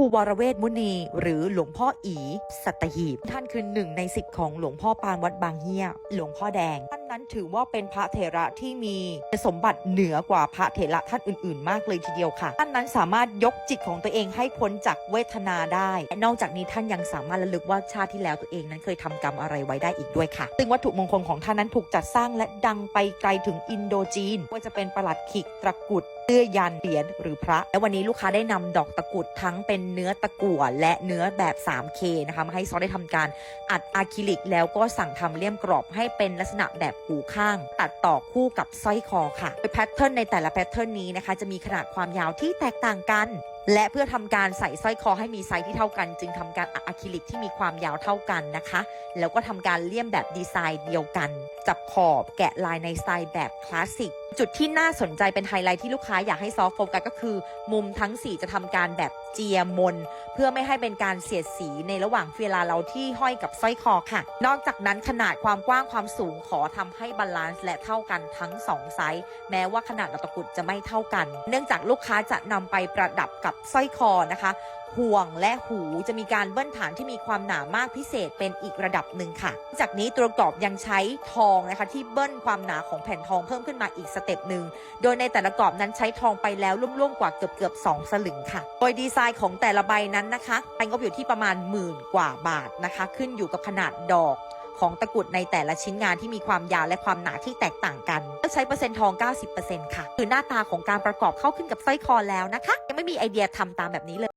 รูวรเวทมุนี หรือหลวงพ่ออี สัตหีบ ท่านคือหนึ่งในสิทธิ์ของหลวงพ่อปานวัดบางเฮียหลวงพ่อแดง นั้นถือว่าเป็นพระเถระที่มีสมบัติเหนือกว่าพระเถระท่านอื่น ๆ มากเลยทีเดียวค่ะ ท่านนั้นสามารถยกจิตของตัวเองให้พ้นจากเวทนาได้ นอกจากนี้ท่านยังสามารถระลึกว่าชาติที่แล้วตัวเองนั้นเคยทำกรรมอะไรไว้ได้อีกด้วยค่ะ ซึ่งวัตถุมงคลของท่านนั้นถูกจัดสร้างและดังไปไกลถึงอินโดจีนว่าจะเป็นประหลัดขิกตะกุดเสื้อยันเหรียญหรือพระ และวันนี้ลูกค้าได้นำดอกตะกุดทั้งเป็นเนื้อตะกั่วและเนื้อแบบ 3K นะคะมาให้ซอได้ทำการอัดอะคริลิกแล้วก็สั่งทำเลี่ยมกรอบให้เป็นลักษณะแบบหูข้าง ตัดต่อคู่กับสร้อยคอค่ะโดยแพทเทิร์นในแต่ละแพทเทิร์นนี้นะคะ จะมีขนาดความยาวที่แตกต่างกัน และเพื่อทำการใส่สร้อยคอให้มีไซส์ที่เท่ากัน จึงทำการอัดอะคริลิกที่มีความยาวเท่ากันนะคะ แล้วก็ทำการเลี่ยมแบบดีไซน์เดียวกัน จับขอบแกะลายในสไตล์แบบคลาสสิก จุดที่น่าสนใจเป็นไฮไลท์ที่ลูกค้าอยากให้ซอฟโฟกัสก็คือ มุมทั้ง 4 จะทำการแบบเจียมน เพื่อไม่ให้เป็นการเสียดสีในระหว่างเวลาเราที่ห้อยกับสร้อยคอค่ะ นอกจากนั้นขนาดความกว้างความสูงขอทำให้บาลานซ์และเท่ากันทั้ง 2 ไซส์แม้ว่าขนาดกตะกุดจะไม่เท่ากัน เนื่องจากลูกค้าจะนำไปประดับกับสร้อยคอนะคะ ห่วงและหูจะมีการเบิ้ลฐานที่มีความหนามากพิเศษเป็นอีกระดับหนึ่งค่ะ จากนี้ตัวกรอบยังใช้ทองนะคะที่เบิ้ลความหนาของแผ่นทองเพิ่มขึ้นมาอีกสเต็ปหนึ่ง โดยในแต่ละกรอบนั้นใช้ทองไปแล้วร่วมๆกว่าเกือบเกือบๆ2สลึงค่ะ โดยดีไซน์ของแต่ละใบนั้นนะคะไปงบอยู่ที่ประมาณหมื่นกว่าบาทนะคะ ขึ้นอยู่กับขนาดดอกของตะกรุดในแต่ละชิ้นงานที่มีความยาวและความหนาที่แตกต่างกันเลือกใช้เปอร์เซ็นต์ทอง 90%ค่ะ คือหน้าตาของการประกอบเข้าขึ้นกับสร้อยคอแล้วนะคะ ยังไม่มีไอเดียทำตามแบบนี้เลย